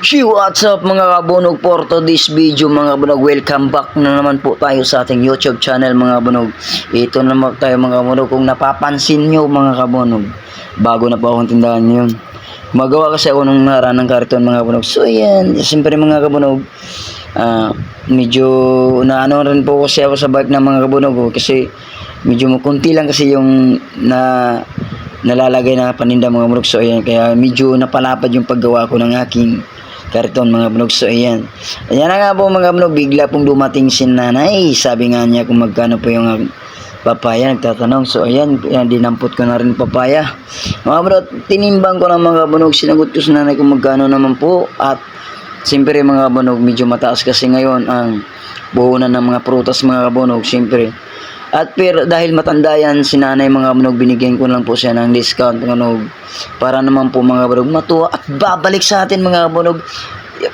Hey, what's up mga kabunog? For today's video mga kabunog welcome back na naman po tayo sa ating youtube channel mga kabunog. Ito naman tayo mga kabunog kung napapansin nyo mga kabunog. Bago na po akong tindahan yun magawa kasi ako ng naranang kariton mga kabunog. So yan. Siyempre mga kabunog ah, medyo naano rin po kasi ako sa bike ng mga kabunog ko kasi medyo kunti lang kasi yung na nalalagay na paninda mga kabunog. So ayan. Kaya medyo napalapad yung paggawa ko ng aking karton mga bunog so ayan. Ayan na nga po mga bunog bigla pong dumating si nanay. Sabi nga niya kung magkano po yung ah, papaya nagtatanong. So ayan ayan, dinampot ko na rin papaya. Mga bunog tinimbang ko ng mga bunog sinagot ko sa nanay kung magkano naman po. At siyempre mga bunog medyo mataas kasi ngayon ang buhunan ng mga prutas mga kabunog siyempre at pero dahil matanda yan si nanay mga kabunog binigyan ko lang po siya ng discount mga kabunog para naman po mga kabunog matuwa at babalik sa atin mga kabunog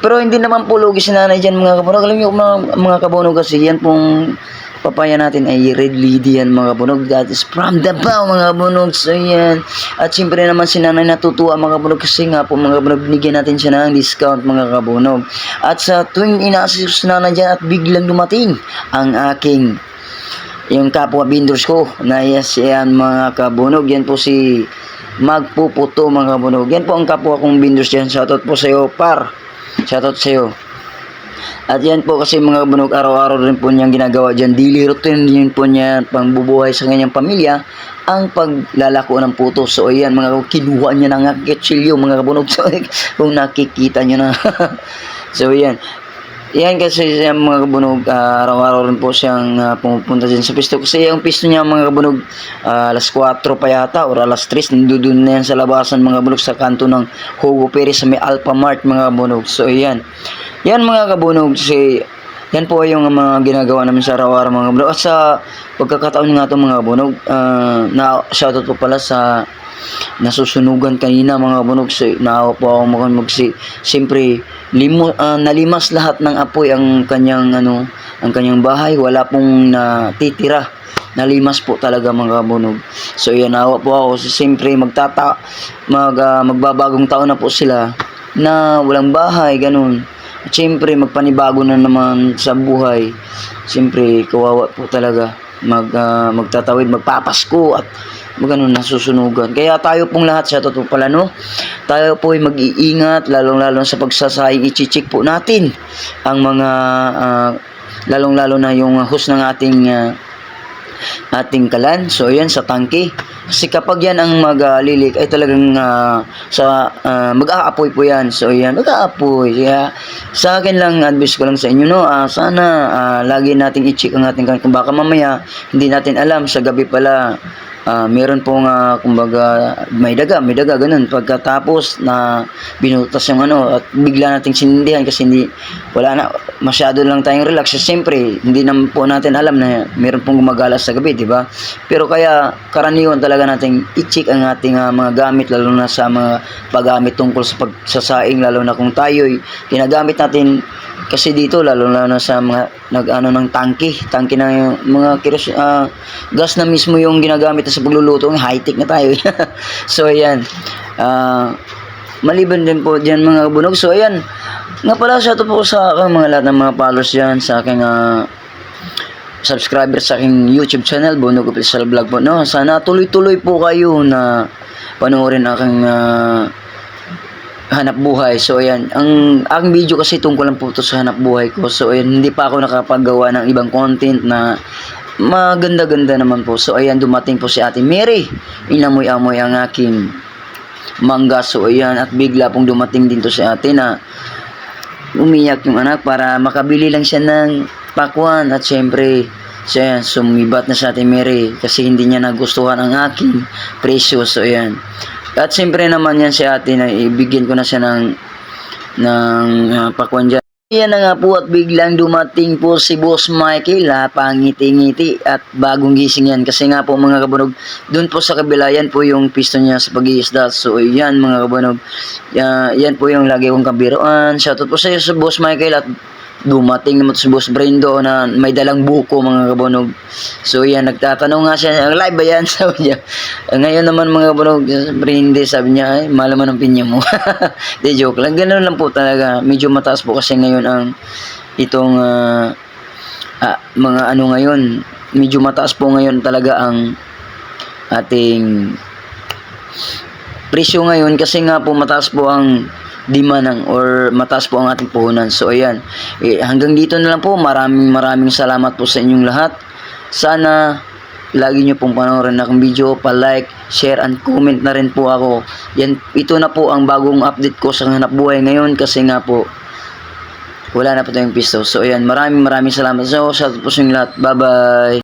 pero hindi naman po lugi si nanay dyan mga kabunog alam niyo mga, mga kabunog kasi yan pong papaya natin ay red lady yan mga kabunog that is from Davao mga kabunog so yan. At siyempre naman si nanay natutuwa mga kabunog kasi nga po mga kabunog binigyan natin siya ng discount mga kabunog at sa tuwing ina-assist si nanay dyan at biglang dumating ang aking yung kapwa vendors ko na yes yan mga kabunog. Yan po si magpuputo mga kabunog. Yan po ang kapwa kong vendors dyan. Shoutout po sa iyo par. Shoutout sa iyo at yan po kasi mga kabunog araw-araw rin po niyang ginagawa dyan. Daily routine yun po niya pangbubuhay sa kanyang pamilya ang paglalako ng puto so ayan mga kabunog kinuha niya ng ketsilyo mga kabunog. So kung nakikita niyo na. So ayan yan kasi siya mga kabunog, ah, araw-araw rin po siyang ah, pumupunta dyan sa pisto. Kasi yung pisto niya mga kabunog, ah, alas 4 pa yata or alas 3, nandun na yan sa labasan mga kabunog sa kanto ng Hugo Perez sa may Alpha Mart mga kabunog. So yan, yan mga kabunog, si yan po yung mga ginagawa namin sa araw-araw mga kabunog. At sa pagkakataon nga ito mga kabunog, ah, na shoutout po pala sa nasusunugan kanina mga kabunog. So, naawa po ako mga kabunog si siyempre limo, ah, nalimas lahat ng apoy ang kanyang ano ang kanyang bahay. Wala pong natitira. Nalimas po talaga mga kabunog. So yan naawa po ako. So, siyempre magtata mag, ah, magbabagong taon na po sila na walang bahay ganun siyempre magpanibago na naman sa buhay siyempre kawawa po talaga mag ah, magtatawid magpapasko at magano nasusunugan. Kaya tayo pong lahat sa totoo pala no. Tayo po ay mag-iingat lalong-lalo sa pagsasayang i-check po natin ang mga ah, lalong-lalo na yung hose ng ating ah, ating kalan. So yan sa tangke. Kasi kapag yan ang maglilik ay talagang ah, sa ah, mag-aapoy po yan. So yan, mag-aapoy. Kaya sa akin lang advice ko lang sa inyo no, ah, sana ah, lagi nating i-check ang ating kalan. Kung baka mamaya hindi natin alam sa gabi pala Ah, meron pong ah, kumbaga may daga, may daga ganun. Pagkatapos na binutas yung ano at bigla nating sinindihan kasi hindi wala na masyado lang tayong relax. Siyempre, hindi naman po natin alam na meron pong gumagala sa gabi, di ba? Pero kaya karaniwan talaga nating i-check ang ating ah, mga gamit lalo na sa mga paggamit tungkol sa pagsasaing lalo na kung tayo'y ginagamit natin kasi dito lalo na sa mga nag-ano ng tangke, tangke na yung mga kiros, ah, gas na mismo yung ginagamit sa pagluluto, high tech na tayo. so ayan. Ah, maliban din po diyan mga bunog. So ayan. Nga pala sa po sa aking mga lahat ng mga followers diyan sa aking ah, subscriber sa aking YouTube channel, Bunog Official Vlog po. No? Sana tuloy-tuloy po kayo na panoorin aking ah, hanap buhay. So, ayan. Ang aking video kasi tungkol lang po ito sa hanap buhay ko. So, ayan. Hindi pa ako nakapagawa ng ibang content na maganda-ganda naman po. So, ayan. Dumating po si Ate Mary. Inamoy-amoy ang aking mangga. So, ayan. At bigla pong dumating din to si ate na umiyak yung anak para makabili lang siya ng pakwan. At syempre, siya sumibat na sa Ate Mary kasi hindi niya nagustuhan ang aking presyo. So, ayan. At siyempre naman yan si ate na ibigyan ko na siya ng ng uh, pakwan dyan. Yan na nga po at biglang dumating po si Boss Michael ha, pangiti-ngiti at bagong gising yan. Kasi nga po mga kabunog doon po sa kabila yan po yung piston niya sa pag-iisda. So yan mga kabunog yan, yan po yung lagi kong kabiroan shoutout po sa iyo sa Boss Michael at dumating naman si Boss Brendo na may dalang buko mga kabunog. So yan, nagtatanong nga siya, live ba yan? Sabi niya. Ngayon naman mga kabunog, hindi, sabi niya, ay, malaman ang pinya mo. Di joke lang, ganun lang po talaga. Medyo mataas po kasi ngayon ang itong ah, ah, mga ano ngayon, medyo mataas po ngayon talaga ang ating presyo ngayon kasi nga po mataas po ang demand ng or mataas po ang ating puhunan. So ayan, eh, hanggang dito na lang po. Maraming maraming salamat po sa inyong lahat. Sana lagi nyo pong panoorin akong video, pa-like, share, and comment na rin po ako. Yan, ito na po ang bagong update ko sa hanap buhay ngayon kasi nga po wala na po tayong pisto. So ayan, maraming maraming salamat. So, sa po sa lahat. Bye-bye!